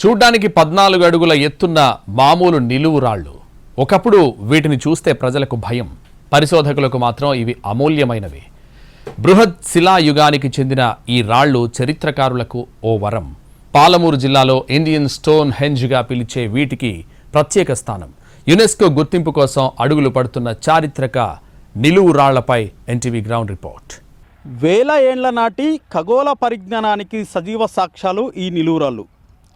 చూడ్డానికి పద్నాలుగు అడుగుల ఎత్తున్న మామూలు నిలువు రాళ్ళు ఒకప్పుడు వీటిని చూస్తే ప్రజలకు భయం. పరిశోధకులకు మాత్రం ఇవి అమూల్యమైనవి. బృహత్ శిలాయుగానికి చెందిన ఈ రాళ్ళు చరిత్రకారులకు ఓ వరం. పాలమూరు జిల్లాలో ఇండియన్ స్టోన్ హెంజ్గా పిలిచే వీటికి ప్రత్యేక స్థానం. యునెస్కో గుర్తింపు కోసం అడుగులు పడుతున్న చారిత్రక నిలువు రాళ్ళపై ఎన్టీవీ గ్రౌండ్ రిపోర్ట్. వేల ఏండ్ల నాటి ఖగోళ పరిజ్ఞానానికి సజీవ సాక్ష్యాలు ఈ నిలువురాళ్ళు.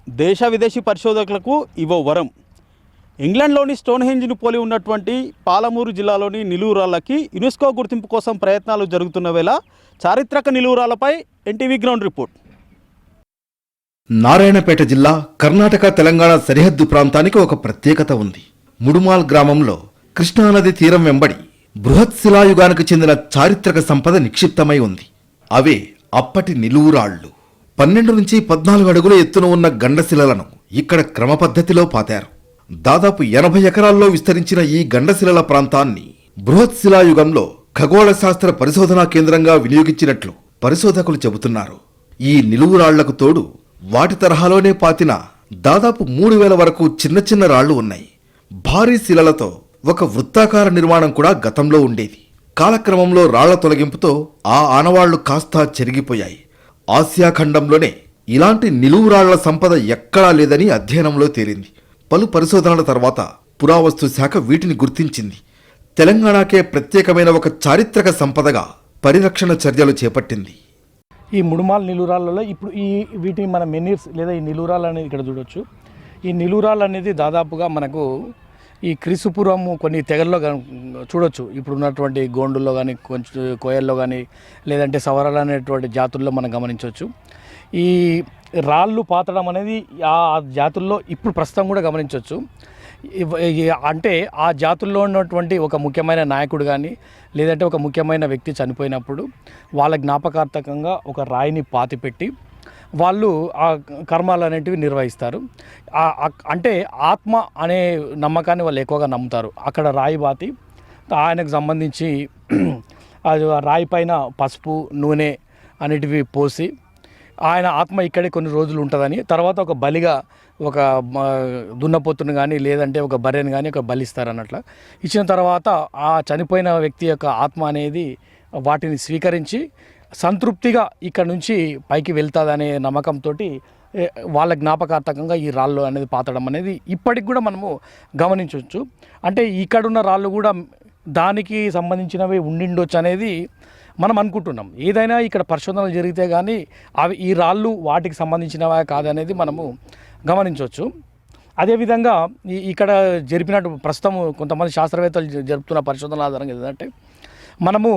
దేశ విదేశీ పరిశోధకులకు ఇవో వరం. ఇంగ్లాండ్లోని స్టోన్హెంజ్ను పోలి ఉన్నటువంటి పాలమూరు జిల్లాలోని నిలువురాళ్ళకి యునెస్కో గుర్తింపు కోసం ప్రయత్నాలు జరుగుతున్న వేళ చారిత్రక నిలువురాళ్ళపై ఎన్టీవీ గ్రౌండ్ రిపోర్ట్. నారాయణపేట జిల్లా కర్ణాటక తెలంగాణ సరిహద్దు ప్రాంతానికి ఒక ప్రత్యేకత ఉంది. ముడుమాల్ గ్రామంలో కృష్ణానది తీరం వెంబడి బృహత్ శిలాయుగానికి చెందిన చారిత్రక సంపద నిక్షిప్తమై ఉంది. అవే అప్పటి నిలువురాళ్ళు పన్నెండు నుంచి పద్నాలుగు అడుగుల ఎత్తున ఉన్న గండశిలలను ఇక్కడ క్రమపద్ధతిలో పాతారు. దాదాపు ఎనభై ఎకరాల్లో విస్తరించిన ఈ గండశిలల ప్రాంతాన్ని బృహత్ శిలాయుగంలో ఖగోళ శాస్త్ర పరిశోధనా కేంద్రంగా వినియోగించినట్లు పరిశోధకులు చెబుతున్నారు. ఈ నిలువురాళ్ళకు తోడు వాటి తరహాలోనే పాతిన దాదాపు మూడు వేల వరకు చిన్న చిన్న రాళ్ళు ఉన్నాయి. భారీ శిలలతో ఒక వృత్తాకార నిర్మాణం కూడా గతంలో ఉండేది. కాలక్రమంలో రాళ్ళ తొలగింపుతో ఆ ఆనవాళ్ళు కాస్తా చెరిగిపోయాయి. ఆసియా ఖండంలోనే ఇలాంటి నిలువురాళ్ళ సంపద ఎక్కడా లేదని అధ్యయనంలో తేలింది. పలు పరిశోధనల తర్వాత పురావస్తు శాఖ వీటిని గుర్తించింది. తెలంగాణకే ప్రత్యేకమైన ఒక చారిత్రక సంపదగా పరిరక్షణ చర్యలు చేపట్టింది. ఈ ముడుమాల్ నిలువురాళ్ళలో ఇప్పుడు ఈ వీటిని మన మెనీర్స్ లేదా ఈ నిలువురాళ్ళు అనేది ఇక్కడ చూడొచ్చు. ఈ నిలువురాళ్ళు అనేది దాదాపుగా మనకు ఈ క్రీస్తుపురం కొన్ని తెగల్లో చూడొచ్చు. ఇప్పుడు ఉన్నటువంటి గోండుల్లో కానీ కొంచెం కోయల్లో కానీ లేదంటే సవరాలు అనేటువంటి జాతుల్లో మనం గమనించవచ్చు ఈ రాళ్ళు పాతడం అనేది ఆ జాతుల్లో ఇప్పుడు ప్రస్తుతం కూడా గమనించవచ్చు అంటే ఆ జాతుల్లో ఉన్నటువంటి ఒక ముఖ్యమైన నాయకుడు కానీ లేదంటే ఒక ముఖ్యమైన వ్యక్తి చనిపోయినప్పుడు వాళ్ళ జ్ఞాపకార్థకంగా ఒక రాయిని పాతిపెట్టి వాళ్ళు ఆ కర్మాలు అనేటివి నిర్వహిస్తారు. అంటే ఆత్మ అనే నమ్మకాన్ని వాళ్ళు ఎక్కువగా నమ్ముతారు. అక్కడ రాయి బాతి ఆయనకు సంబంధించి అది రాయి పైన పసుపు నూనె అనేటివి పోసి ఆయన ఆత్మ ఇక్కడే కొన్ని రోజులు ఉంటుందని తర్వాత ఒక బలిగా ఒక దున్నపోతును కానీ లేదంటే ఒక బర్రెను కానీ ఒక బలిస్తారు అన్నట్ల ఇచ్చిన తర్వాత ఆ చనిపోయిన వ్యక్తి యొక్క ఆత్మ అనేది వాటిని స్వీకరించి సంతృప్తిగా ఇక్కడ నుంచి పైకి వెళ్తుందనే నమ్మకంతో వాళ్ళ జ్ఞాపకార్థకంగా ఈ రాళ్ళు అనేది పాతడం అనేది ఇప్పటికి కూడా మనము గమనించవచ్చు. అంటే ఇక్కడున్న రాళ్ళు కూడా దానికి సంబంధించినవి ఉండిండొచ్చు అనేది మనం అనుకుంటున్నాం. ఏదైనా ఇక్కడ పరిశోధనలు జరిగితే కానీ అవి ఈ రాళ్ళు వాటికి సంబంధించినవా కాదనేది మనము గమనించవచ్చు. అదేవిధంగా ఈ ఇక్కడ జరిపినట్టు ప్రస్తుతం కొంతమంది శాస్త్రవేత్తలు జరుపుతున్న పరిశోధనల ఆధారంగా ఏంటంటే మనము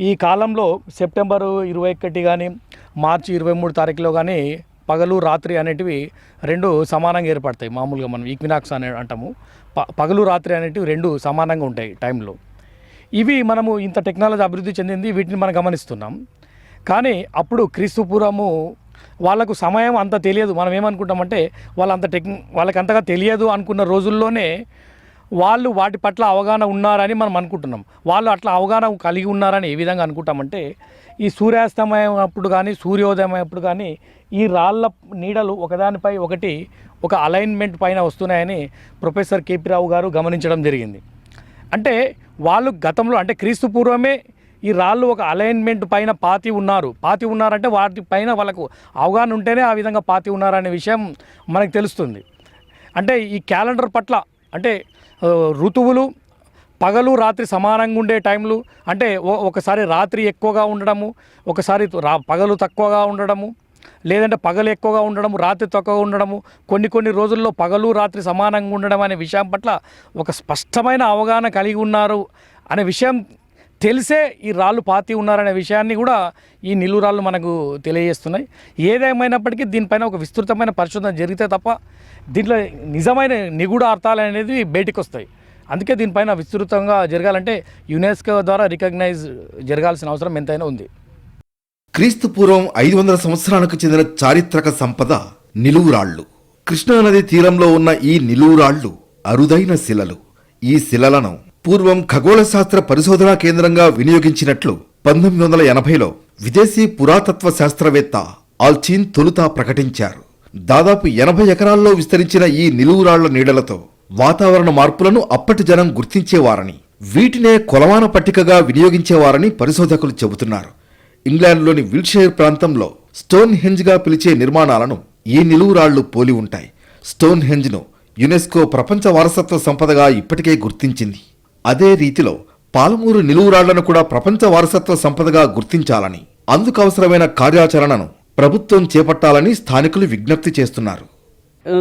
ఈ కాలంలో సెప్టెంబరు ఇరవై ఒకటి కానీ మార్చి ఇరవై మూడు తారీఖులో కానీ పగలు రాత్రి అనేటివి రెండు సమానంగా ఏర్పడతాయి. మామూలుగా మనం ఈక్వినాక్స్ అనే అంటాము. ప పగలు రాత్రి అనేటివి రెండు సమానంగా ఉంటాయి టైంలో. ఇవి మనము ఇంత టెక్నాలజీ అభివృద్ధి చెందింది వీటిని మనం గమనిస్తున్నాం. కానీ అప్పుడు క్రీస్తుపురము వాళ్ళకు సమయం అంత తెలియదు. మనం ఏమనుకుంటామంటే వాళ్ళంత టెక్ వాళ్ళకి అంతగా తెలియదు అనుకున్న రోజుల్లోనే వాళ్ళు వాటి పట్ల అవగాహన ఉన్నారని మనం అనుకుంటున్నాం. వాళ్ళు అట్లా అవగాహన కలిగి ఉన్నారని ఏ విధంగా అనుకుంటామంటే ఈ సూర్యాస్తమయం అప్పుడు కానీ సూర్యోదయం అప్పుడు కానీ ఈ రాళ్ళ నీడలు ఒకదానిపై ఒకటి ఒక అలైన్మెంట్ పైన వస్తున్నాయని ప్రొఫెసర్ కేపీ రావు గారు గమనించడం జరిగింది. అంటే వాళ్ళు గతంలో అంటే క్రీస్తు పూర్వమే ఈ రాళ్ళు ఒక అలైన్మెంట్ పైన పాతి ఉన్నారు. పాతి ఉన్నారంటే వాటి పైన వాళ్ళకు అవగాహన ఉంటేనే ఆ విధంగా పాతి ఉన్నారనే విషయం మనకు తెలుస్తుంది. అంటే ఈ క్యాలెండర్ పట్ల అంటే ఋతువులు పగలు రాత్రి సమానంగా ఉండే టైంలు అంటే ఒకసారి రాత్రి ఎక్కువగా ఉండడము ఒకసారి రా పగలు తక్కువగా ఉండడము లేదంటే పగలు ఎక్కువగా ఉండడము రాత్రి తక్కువగా ఉండడము కొన్ని కొన్ని రోజుల్లో పగలు రాత్రి సమానంగా ఉండడం అనే విషయం పట్ల ఒక స్పష్టమైన అవగాహన కలిగి ఉన్నారు అనే విషయం తెలిసే ఈ రాళ్ళు పాతి ఉన్నారనే విషయాన్ని కూడా ఈ నిలువు రాళ్ళు మనకు తెలియజేస్తున్నాయి. ఏదేమైనప్పటికీ దీనిపైన ఒక విస్తృతమైన పరిశోధన జరిగితే తప్ప దీంట్లో నిజమైన నిగూఢ అర్థాలు అనేది బయటకు వస్తాయి అందుకే దీనిపైన విస్తృతంగా జరగాలంటే యునెస్కో ద్వారా రికగ్నైజ్ జరగాల్సిన అవసరం ఎంతైనా ఉంది. క్రీస్తు పూర్వం ఐదు వందల సంవత్సరాలకు చెందిన చారిత్రక సంపద నిలువురాళ్ళు కృష్ణానది తీరంలో ఉన్న ఈ నిలువురాళ్ళు అరుదైన శిలలు. ఈ శిలలను పూర్వం ఖగోళ శాస్త్ర పరిశోధనా కేంద్రంగా వినియోగించినట్లు పంతొమ్మిది వందల ఎనభైలో విదేశీ పురాతత్వ శాస్త్రవేత్త ఆల్చీన్ తొలుత ప్రకటించారు. దాదాపు ఎనభై ఎకరాల్లో విస్తరించిన ఈ నిలువురాళ్ళ నీడలతో వాతావరణ మార్పులను అప్పటి జనం గుర్తించేవారని వీటినే కొలమాన పట్టికగా వినియోగించేవారని పరిశోధకులు చెబుతున్నారు. ఇంగ్లాండ్లోని విల్షైర్ ప్రాంతంలో స్టోన్ హెంజ్గా పిలిచే నిర్మాణాలను ఈ నిలువురాళ్ళు పోలి ఉంటాయి. స్టోన్ హెంజ్ను యునెస్కో ప్రపంచ వారసత్వ సంపదగా ఇప్పటికే గుర్తించింది. అదే రీతిలో పాలమూరు నిలువురాళ్ళను కూడా ప్రపంచ వారసత్వ సంపదగా గుర్తించాలని అందుకు అవసరమైన కార్యాచరణను ప్రభుత్వం చేపట్టాలని స్థానికులు విజ్ఞప్తి చేస్తున్నారు.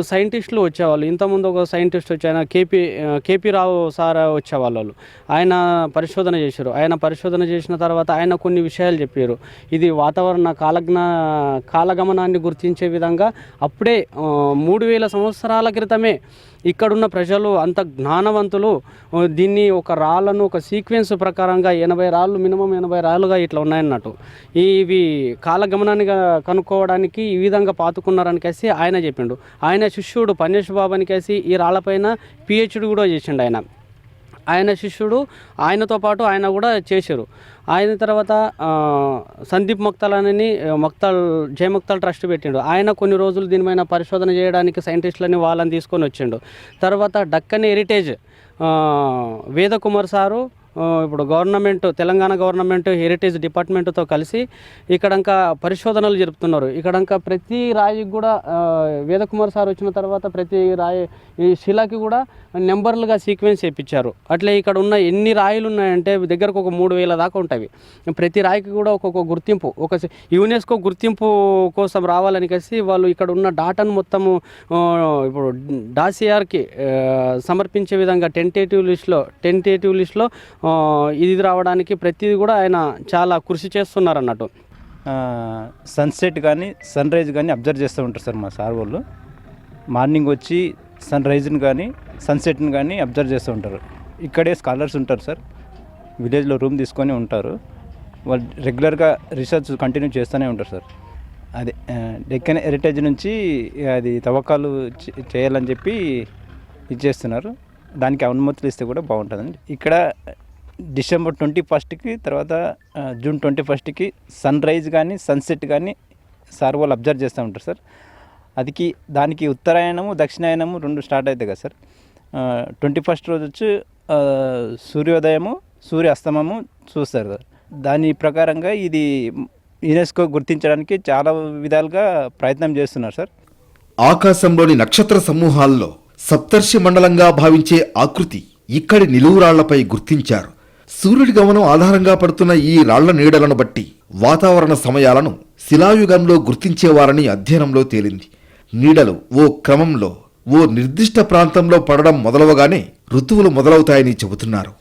సైంటిస్టులు వచ్చేవాళ్ళు. ఇంతకుముందు ఒక సైంటిస్ట్ వచ్చి ఆయన కేపీ కేపీ రావు సార్ వచ్చేవాళ్ళు. వాళ్ళు. ఆయన పరిశోధన చేశారు. ఆయన పరిశోధన చేసిన తర్వాత ఆయన కొన్ని విషయాలు చెప్పారు. ఇది వాతావరణ కాలజ్ఞ కాలగమనాన్ని గుర్తించే విధంగా అప్పుడే మూడు వేల సంవత్సరాల క్రితమే ఇక్కడున్న ప్రజలు అంత జ్ఞానవంతులు దీన్ని ఒక రాళ్ళను ఒక సీక్వెన్స్ ప్రకారంగా ఎనభై రాళ్ళు మినిమం ఎనభై రాళ్ళుగా ఇట్లా ఉన్నాయన్నట్టు. ఇవి కాలగమనాన్ని కనుక్కోవడానికి ఈ విధంగా పాతుకున్నారని కలిసి ఆయన చెప్పిండు. ఆయన ఆయన శిష్యుడు పన్నేష్ బాబుని కేసి ఈ రాళ్ళపైన పిహెచ్డి కూడా చేసిండు ఆయన. ఆయన శిష్యుడు ఆయనతో పాటు ఆయన కూడా చేశారు. ఆయన తర్వాత సందీప్ మొక్తల్ అని మొక్తల్ జయ మొక్తల్ ట్రస్ట్ పెట్టిండు. ఆయన కొన్ని రోజులు దీనిపైన పరిశోధన చేయడానికి సైంటిస్టులని వాళ్ళని తీసుకొని వచ్చిండు. తర్వాత డక్కన్ హెరిటేజ్ వేదకుమార్ సారు ఇప్పుడు గవర్నమెంట్ తెలంగాణ గవర్నమెంట్ హెరిటేజ్ డిపార్ట్మెంట్తో కలిసి ఇక్కడంక పరిశోధనలు జరుపుతున్నారు. ఇక్కడంక ప్రతి రాయికి కూడా వేదకుమార్ సార్ వచ్చిన తర్వాత ప్రతి రాయి ఈ శిలాకి కూడా నెంబర్లుగా సీక్వెన్స్ చేయించారు అట్లే ఇక్కడ ఉన్న ఎన్ని రాయిలు ఉన్నాయంటే దగ్గరకు ఒక మూడు వేల దాకా ఉంటాయి. ప్రతి రాయికి కూడా ఒక్కొక్క గుర్తింపు ఒక యునెస్కో గుర్తింపు కోసం రావాలని కలిసి వాళ్ళు ఇక్కడ ఉన్న డాటాను మొత్తము ఇప్పుడు డాసిఆర్కి సమర్పించే విధంగా టెంటేటివ్ లిస్ట్లో టెంటేటివ్ లిస్ట్లో ఇది రావడానికి ప్రతిదీ కూడా ఆయన చాలా కృషి చేస్తున్నారు అన్నట్టు సన్సెట్ కానీ సన్ రైజ్ కానీ అబ్జర్వ్ చేస్తూ ఉంటారు సార్ మా సార్ వాళ్ళు. మార్నింగ్ వచ్చి సన్ రైజ్ని కానీ సన్సెట్ని కానీ అబ్జర్వ్ చేస్తూ ఉంటారు. ఇక్కడే స్కాలర్స్ ఉంటారు సార్. విలేజ్లో రూమ్ తీసుకొని ఉంటారు. వాళ్ళు రెగ్యులర్గా రీసెర్చ్ కంటిన్యూ చేస్తూనే ఉంటారు సార్. అదే డెక్కన్ హెరిటేజ్ నుంచి అది తవ్వకాలు చే- చేయాలని చెప్పి ఇచ్చేస్తున్నారు దానికి అనుమతులు ఇస్తే కూడా బాగుంటుందండి ఇక్కడ డిసెంబర్ ట్వంటీ ఫస్ట్కి తర్వాత జూన్ ట్వంటీ ఫస్ట్కి సన్ రైజ్ కానీ సన్సెట్ కానీ సార్ వాళ్ళు అబ్జర్వ్ చేస్తూ ఉంటారు సార్. అదికి దానికి ఉత్తరాయణము దక్షిణాయనము రెండు స్టార్ట్ అవుతాయి కదా సార్. ట్వంటీ ఫస్ట్ రోజు వచ్చి సూర్యోదయము సూర్య అస్తమము చూస్తారు సార్. దాని ప్రకారంగా ఇది యునెస్కో గుర్తించడానికి చాలా విధాలుగా ప్రయత్నం చేస్తున్నారు సార్. ఆకాశంలోని నక్షత్ర సమూహాల్లో సప్తర్షి మండలంగా భావించే ఆకృతి ఇక్కడి నిలువురాళ్ళపై గుర్తించారు. సూర్యుడి గమనం ఆధారంగా పడుతున్న ఈ రాళ్ళ నీడలను బట్టి వాతావరణ సమయాలను శిలాయుగంలో గుర్తించేవారని అధ్యయనంలో తేలింది. నీడలు ఓ క్రమంలో ఓ నిర్దిష్ట ప్రాంతంలో పడడం మొదలవగానే ఋతువులు మొదలవుతాయని చెబుతున్నారు.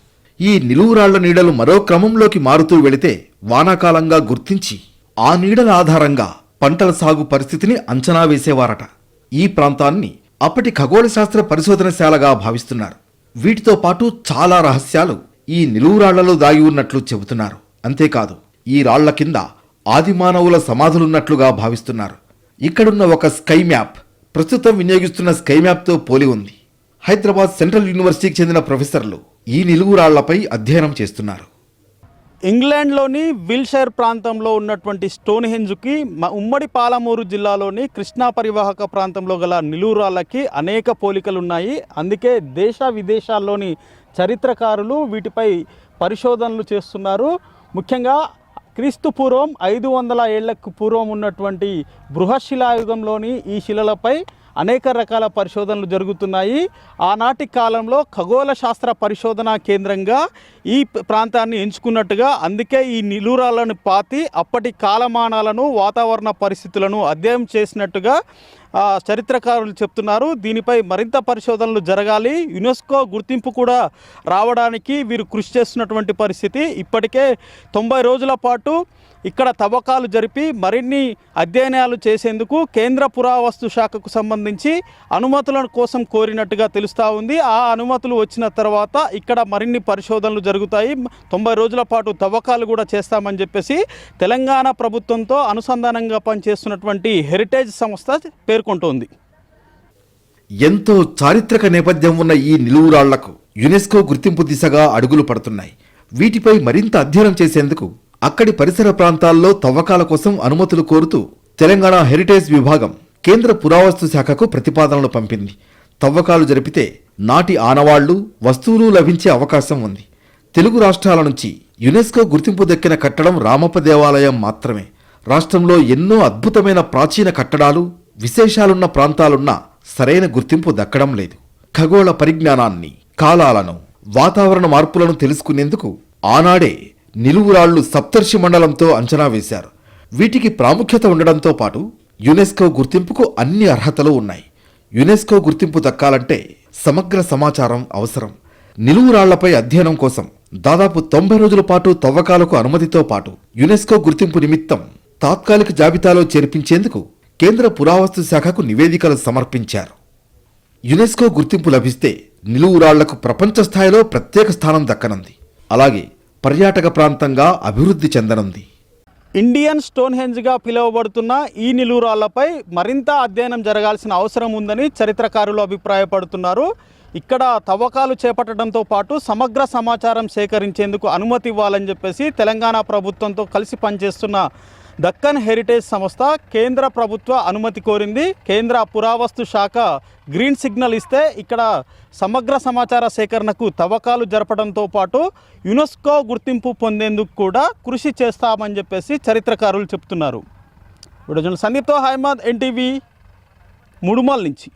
ఈ నిలువురాళ్ళ నీడలు మరో క్రమంలోకి మారుతూ వెళితే వానాకాలంగా గుర్తించి ఆ నీడల ఆధారంగా పంటల సాగు పరిస్థితిని అంచనా వేసేవారట. ఈ ప్రాంతాన్ని అప్పటి ఖగోళశాస్త్ర పరిశోధనశాలగా భావిస్తున్నారు. వీటితో పాటు చాలా రహస్యాలు ఈ నిలువురాళ్ళలో దాగి ఉన్నట్లు చెబుతున్నారు. అంతేకాదు ఈ రాళ్ళ కింద ఆదిమానవుల సమాధులున్నట్లుగా భావిస్తున్నారు. ఇక్కడున్న ఒక స్కై మ్యాప్ ప్రస్తుతం వినియోగిస్తున్న స్కై మ్యాప్తో పోలి ఉంది. హైదరాబాద్ సెంట్రల్ యూనివర్సిటీకి చెందిన ప్రొఫెసర్లు ఈ నిలువురాళ్ళపై అధ్యయనం చేస్తున్నారు. ఇంగ్లాండ్లోని విల్షైర్ ప్రాంతంలో ఉన్నటువంటి స్టోన్ హెంజ్కి ఉమ్మడి పాలమూరు జిల్లాలోని కృష్ణా పరివాహక ప్రాంతంలో గల నిలువురాళ్ళకి అనేక పోలికలు ఉన్నాయి అందుకే దేశ విదేశాల్లోని చరిత్రకారులు వీటిపై పరిశోధనలు చేస్తున్నారు. ముఖ్యంగా క్రీస్తు పూర్వం ఐదు వందల ఏళ్ళకు పూర్వం ఉన్నటువంటి బృహశిలాయుగంలోని ఈ శిలలపై అనేక రకాల పరిశోధనలు జరుగుతున్నాయి. ఆనాటి కాలంలో ఖగోళ శాస్త్ర పరిశోధన కేంద్రంగా ఈ ప్రాంతాన్ని ఎంచుకున్నట్టుగా అందుకే ఈ నిలురాలను పాతి అప్పటి కాలమానాలను వాతావరణ పరిస్థితులను అధ్యయనం చేసినట్టుగా చరిత్రకారులు చెప్తున్నారు. దీనిపై మరింత పరిశోధనలు జరగాలి. యునెస్కో గుర్తింపు కూడా రావడానికి వీరు కృషి చేస్తున్నటువంటి పరిస్థితి. ఇప్పటికే తొంభై రోజుల పాటు ఇక్కడ తవ్వకాలు జరిపి మరిన్ని అధ్యయనాలు చేసేందుకు కేంద్ర పురావస్తు శాఖకు సంబంధించి అనుమతుల కోసం కోరినట్టుగా తెలుస్తూ ఉంది. ఆ అనుమతులు వచ్చిన తర్వాత ఇక్కడ మరిన్ని పరిశోధనలు జరుగుతాయి. తొంభై రోజుల పాటు తవ్వకాలు కూడా చేస్తామని చెప్పేసి తెలంగాణ ప్రభుత్వంతో అనుసంధానంగా పనిచేస్తున్నటువంటి హెరిటేజ్ సంస్థ పేర్కొంటోంది ఎంతో చారిత్రక నేపథ్యం ఉన్న ఈ నిలువురాళ్ళకు యునెస్కో గుర్తింపు దిశగా అడుగులు పడుతున్నాయి. వీటిపై మరింత అధ్యయనం చేసేందుకు అక్కడి పరిసర ప్రాంతాల్లో తవ్వకాల కోసం అనుమతులు కోరుతూ తెలంగాణ హెరిటేజ్ విభాగం కేంద్ర పురావస్తు శాఖకు ప్రతిపాదనలు పంపింది. తవ్వకాలు జరిపితే నాటి ఆనవాళ్ళు వస్తువులు లభించే అవకాశం ఉంది. తెలుగు రాష్ట్రాల నుంచి యునెస్కో గుర్తింపు దక్కిన కట్టడం రామప్ప దేవాలయం మాత్రమే. రాష్ట్రంలో ఎన్నో అద్భుతమైన ప్రాచీన కట్టడాలు విశేషాలున్న ప్రాంతాలున్నా సరైన గుర్తింపు దక్కడం లేదు. ఖగోళ పరిజ్ఞానాన్ని కాలాలను వాతావరణ మార్పులను తెలుసుకునేందుకు ఆనాడే నిలువురాళ్ళు సప్తర్షి మండలంతో అంచనా వేశారు. వీటికి ప్రాముఖ్యత ఉండడంతో పాటు యునెస్కో గుర్తింపుకు అన్ని అర్హతలు ఉన్నాయి. యునెస్కో గుర్తింపు దక్కాలంటే సమగ్ర సమాచారం అవసరం. నిలువురాళ్ళపై అధ్యయనం కోసం దాదాపు తొంభై రోజుల పాటు తవ్వకాలకు అనుమతితో పాటు యునెస్కో గుర్తింపు నిమిత్తం తాత్కాలిక జాబితాలో చేర్పించేందుకు కేంద్ర పురావస్తు శాఖకు నివేదికలు సమర్పించారు. యునెస్కో గుర్తింపు లభిస్తే నిలువురాళ్ళకు ప్రపంచ స్థాయిలో ప్రత్యేక స్థానం దక్కనుంది. అలాగే పర్యాటక ప్రాంతంగా అభివృద్ధి చెందనుంది. ఇండియన్ స్టోన్ హెంజ్గా పిలువబడుతున్న ఈ నిలువురాళ్ళపై మరింత అధ్యయనం జరగాల్సిన అవసరం ఉందని చరిత్రకారులు అభిప్రాయపడుతున్నారు. ఇక్కడ తవ్వకాలు చేపట్టడంతో పాటు సమగ్ర సమాచారం సేకరించేందుకు అనుమతి ఇవ్వాలని చెప్పేసి తెలంగాణ ప్రభుత్వంతో కలిసి పనిచేస్తున్న దక్కన్ హెరిటేజ్ సంస్థ కేంద్ర ప్రభుత్వ అనుమతి కోరింది. కేంద్ర పురావస్తు శాఖ గ్రీన్ సిగ్నల్ ఇస్తే ఇక్కడ సమగ్ర సమాచార సేకరణకు తవ్వకాలు జరపడంతో పాటు యునెస్కో గుర్తింపు పొందేందుకు కూడా కృషి చేస్తామని చెప్పేసి చరిత్రకారులు చెప్తున్నారు. ఇప్పుడు సందీప్తో హైమద్ ఎన్టీవీ ముడుమల్ నుంచి.